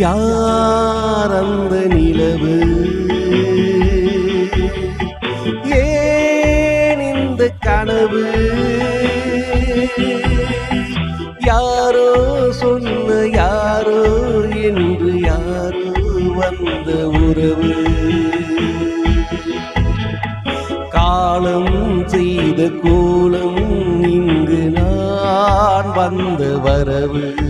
யார் அந்த நிலவு? ஏன் இந்த கனவு? யாரோ சொன்ன யாரோ என்று யாரோ வந்த உறவு? காலம் செய்த கோலம் இங்கு நான் வந்த வரவு.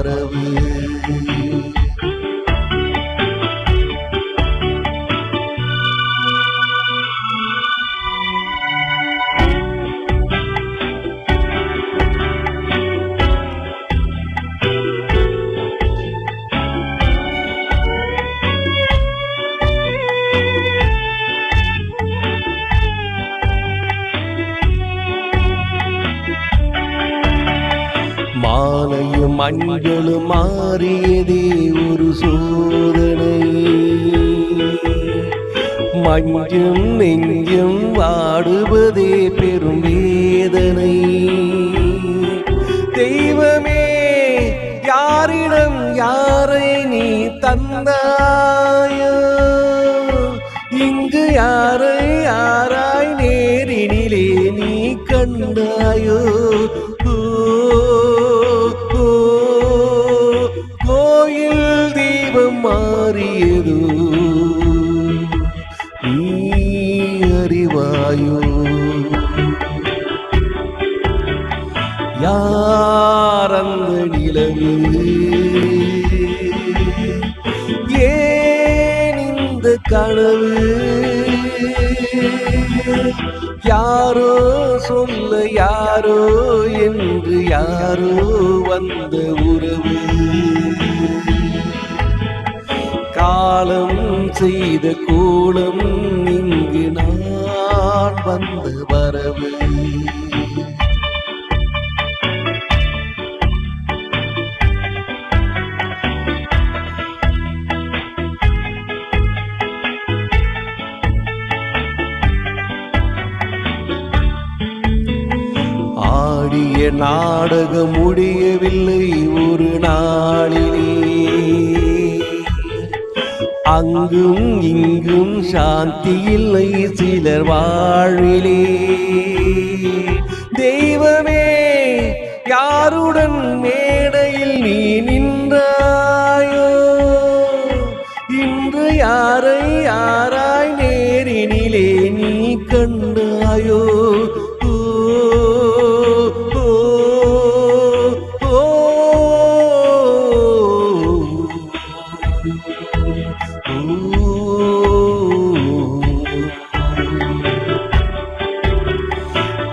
மாலையும் மஞ்சளும் மாறியதே ஒரு சோதனை. மஞ்சம் நெஞ்சம் வாடுவதே பெரும் வேதனை. தெய்வமே யாரிடம் யாரை நீ தந்தாய? இங்கு யாரை யாராய் நேரினிலே நீ கண்டாயோ? அறிவாயோ. யார் அந்த நிலவு? ஏன் இந்த கனவு? யாரோ சொல்ல யாரோ என்று யாரோ வந்த உறவு. காலம் செய்த கூலம் வந்து வரவு. ஆடிய நாடகம் முடியவில்லை ஒரு நாளிலே. அங்கும் இங்கும் சாந்தி இல்லை சிலர் வாழ்விலே. தெய்வமே யாருடன் மேடையில் நீ நின்றாயோ? இன்று யாரை யாராய் நேரினிலே நீ கண்டாயோ?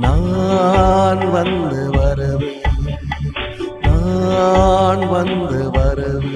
நான் வந்து வரவு நான் வந்து வரவு